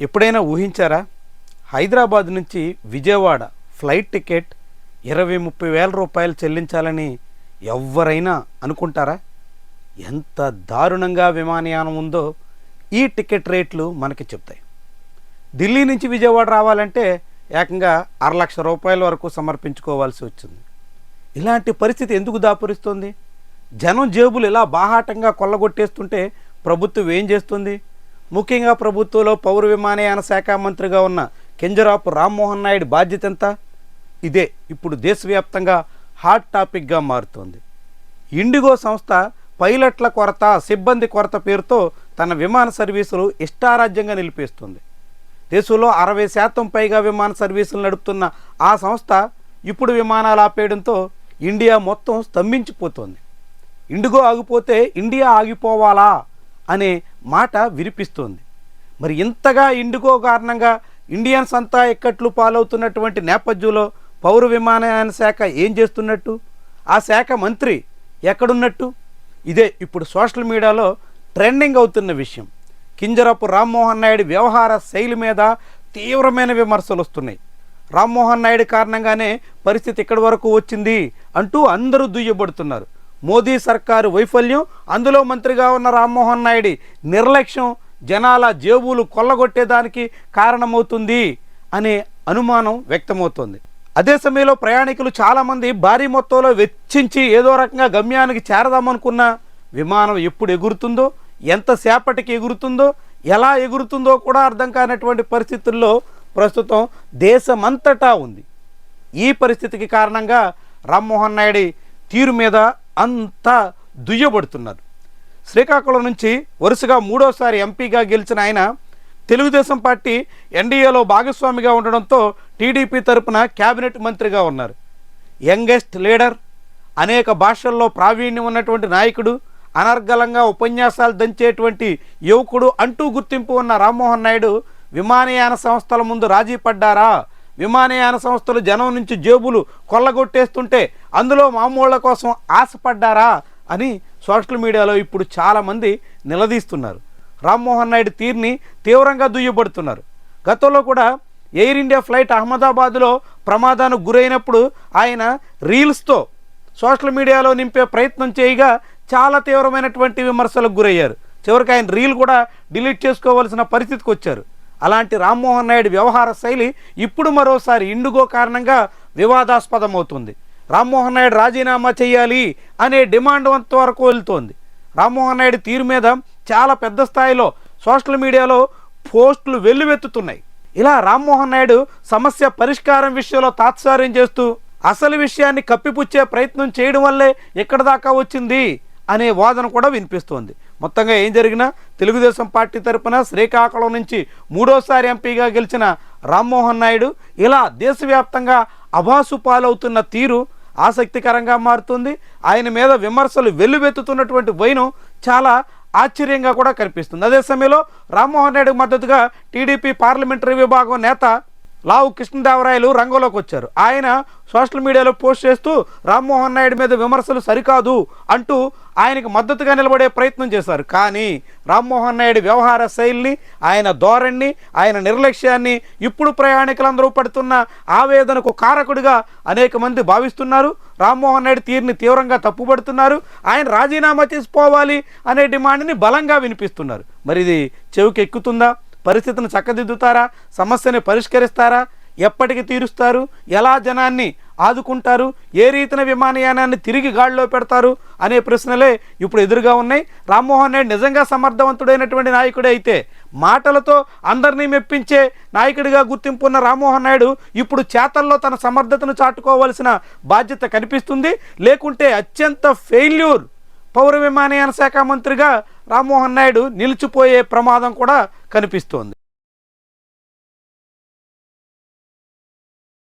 ఎప్పుడైనా ఊహించారా? హైదరాబాద్ నుంచి Vijayawada flight ticket ఇరవై ముప్పై వేల రూపాయలు చెల్లించాలని ఎవరైనా అనుకుంటారా? ఎంత దారుణంగా విమానయానం ఉందో ఈ టికెట్ రేట్లు మనకి చెప్తాయి. ఢిల్లీ నుంచి విజయవాడ రావాలంటే ఏకంగా అర లక్ష రూపాయల వరకు సమర్పించుకోవాల్సి వచ్చింది. ఇలాంటి పరిస్థితి ఎందుకు దాపురిస్తుంది? జనం జేబులు ఇలా బాహాటంగా కొల్లగొట్టేస్తుంటే ప్రభుత్వం ఏం చేస్తుంది? ముఖ్యంగా ప్రభుత్వంలో పౌర విమానయాన శాఖ మంత్రిగా ఉన్న కింజరాపు రామ్మోహన్ నాయుడు బాధ్యత ఎంత? ఇదే ఇప్పుడు దేశవ్యాప్తంగా హాట్ టాపిక్గా మారుతోంది. ఇండిగో సంస్థ పైలట్ల కొరత సిబ్బంది కొరత పేరుతో తన విమాన సర్వీసులు ఇష్టారాజ్యంగా నిలిపేస్తుంది. దేశంలో అరవై శాతం పైగా విమాన సర్వీసులు నడుపుతున్న ఆ సంస్థ ఇప్పుడు విమానాలు ఆపేయడంతో ఇండియా మొత్తం స్తంభించిపోతోంది. ఇండిగో ఆగిపోతే ఇండియా ఆగిపోవాలా? అనే మాట వినిపిస్తోంది. మరి ఇంతగా ఇండిగో కారణంగా ఇండియన్స్ అంతా ఇక్కట్లు పాలవుతున్నటువంటి నేపథ్యంలో పౌర విమానయాన శాఖ ఏం చేస్తున్నట్టు? ఆ శాఖ మంత్రి ఎక్కడున్నట్టు? ఇదే ఇప్పుడు సోషల్ మీడియాలో ట్రెండింగ్ అవుతున్న విషయం. కింజరపు రామ్మోహన్ నాయుడు వ్యవహార శైలి మీద తీవ్రమైన విమర్శలు వస్తున్నాయి. రామ్మోహన్ నాయుడు కారణంగానే పరిస్థితి ఇక్కడి వరకు వచ్చింది అంటూ అందరూ దుయ్యబడుతున్నారు. మోదీ సర్కారు వైఫల్యం అందులో మంత్రిగా ఉన్న రామ్మోహన్ నాయుడు నిర్లక్ష్యం జనాల జేబులు కొల్లగొట్టేదానికి కారణమవుతుంది అనే అనుమానం వ్యక్తమవుతోంది. అదే సమయంలో ప్రయాణికులు చాలామంది భారీ మొత్తంలో వెచ్చించి ఏదో రకంగా గమ్యానికి చేరదామనుకున్న విమానం ఎప్పుడు ఎగురుతుందో ఎంతసేపటికి ఎగురుతుందో ఎలా ఎగురుతుందో కూడా అర్థం కానటువంటి పరిస్థితుల్లో ప్రస్తుతం దేశమంతటా ఉంది. ఈ పరిస్థితికి కారణంగా రామ్మోహన్ నాయుడు తీరు మీద అంతా దుయ్యబడుతున్నారు. శ్రీకాకుళం నుంచి వరుసగా మూడోసారి ఎంపీగా గెలిచిన ఆయన తెలుగుదేశం పార్టీ ఎన్డీఏలో భాగస్వామిగా ఉండడంతో టీడీపీ తరపున కేబినెట్ మంత్రిగా ఉన్నారు. యంగెస్ట్ లీడర్ అనేక భాషల్లో ప్రావీణ్యం ఉన్నటువంటి నాయకుడు అనర్గళంగా ఉపన్యాసాలు దంచేటువంటి యువకుడు అంటూ గుర్తింపు ఉన్న రామ్మోహన్ నాయుడు విమానయాన సంస్థల ముందు రాజీ పడ్డారా? విమానయాన సంస్థలు జనం నుంచి జేబులు కొల్లగొట్టేస్తుంటే అందులో మామూళ్ళ కోసం ఆశపడ్డారా అని సోషల్ మీడియాలో ఇప్పుడు చాలామంది నిలదీస్తున్నారు. రామ్మోహన్ నాయుడు తీరుని తీవ్రంగా దుయ్యబడుతున్నారు. గతంలో కూడా ఎయిర్ ఇండియా ఫ్లైట్ అహ్మదాబాద్లో ప్రమాదానికి గురైనప్పుడు ఆయన రీల్స్తో సోషల్ మీడియాలో నింపే ప్రయత్నం చేయగా చాలా తీవ్రమైనటువంటి విమర్శలకు గురయ్యారు. చివరికి ఆయన రీల్ కూడా డిలీట్ చేసుకోవాల్సిన పరిస్థితికి వచ్చారు. అలాంటి రామ్మోహన్ నాయుడు వ్యవహార శైలి ఇప్పుడు మరోసారి ఇండుగో కారణంగా వివాదాస్పదం అవుతుంది రామ్మోహన్ నాయుడు రాజీనామా చేయాలి అనే డిమాండ్ అంతవరకు వెళ్తోంది రామ్మోహన్ నాయుడు తీరు మీద చాలా పెద్ద స్థాయిలో సోషల్ మీడియాలో పోస్టులు వెల్లువెత్తుతున్నాయి. ఇలా రామ్మోహన్ నాయుడు సమస్య పరిష్కారం విషయంలో తాత్సార్యం చేస్తూ అసలు విషయాన్ని కప్పిపుచ్చే ప్రయత్నం చేయడం వల్లే ఎక్కడ దాకా వచ్చింది అనే వాదన కూడా వినిపిస్తోంది. మొత్తంగా ఏం జరిగినా తెలుగుదేశం పార్టీ తరపున శ్రీకాకుళం నుంచి మూడోసారి ఎంపీగా గెలిచిన రామ్మోహన్ నాయుడు ఇలా దేశవ్యాప్తంగా అభాసు పాలవుతున్న తీరు ఆసక్తికరంగా మారుతుంది. ఆయన మీద విమర్శలు వెల్లువెత్తుతున్నటువంటి వైనం చాలా ఆశ్చర్యంగా కూడా కనిపిస్తుంది. అదే సమయంలో రామ్మోహన్ నాయుడు మద్దతుగా టీడీపీ పార్లమెంటరీ విభాగం నేత లావు కృష్ణదేవరాయలు రంగంలోకి వచ్చారు. ఆయన సోషల్ మీడియాలో పోస్ట్ చేస్తూ రామ్మోహన్ నాయుడు మీద విమర్శలు సరికాదు అంటూ ఆయనకు మద్దతుగా నిలబడే ప్రయత్నం చేశారు. కానీ రామ్మోహన్ నాయుడు వ్యవహార శైలిని ఆయన ధోరణిని ఆయన నిర్లక్ష్యాన్ని ఇప్పుడు ప్రయాణికులందరూ పడుతున్న ఆవేదనకు కారకుడిగా అనేక మంది భావిస్తున్నారు. రామ్మోహన్ నాయుడు తీరుని తీవ్రంగా తప్పుపడుతున్నారు. ఆయన రాజీనామా చేసుకోవాలి అనే డిమాండ్ని బలంగా వినిపిస్తున్నారు. మరి ఇది చెవికి ఎక్కుతుందా పరిస్థితిని చక్కదిద్దుతారా? సమస్యని పరిష్కరిస్తారా? ఎప్పటికి తీరుస్తారు? ఎలా జనాన్ని ఆదుకుంటారు? ఏ రీతిన విమానయానాన్ని తిరిగి గాడిలో పెడతారు? అనే ప్రశ్నలే ఇప్పుడు ఎదురుగా ఉన్నాయి. రామ్మోహన్ నాయుడు నిజంగా సమర్థవంతుడైనటువంటి నాయకుడే అయితే మాటలతో అందరినీ మెప్పించే నాయకుడిగా గుర్తింపు ఉన్న రామ్మోహన్ నాయుడు ఇప్పుడు చేతల్లో తన సమర్థతను చాటుకోవాల్సిన బాధ్యత కనిపిస్తుంది. లేకుంటే అత్యంత ఫెయిల్యూర్ పౌర విమానయాన శాఖ మంత్రిగా రామ్మోహన్ నాయుడు నిలిచిపోయే ప్రమాదం కూడా కనిపిస్తోంది.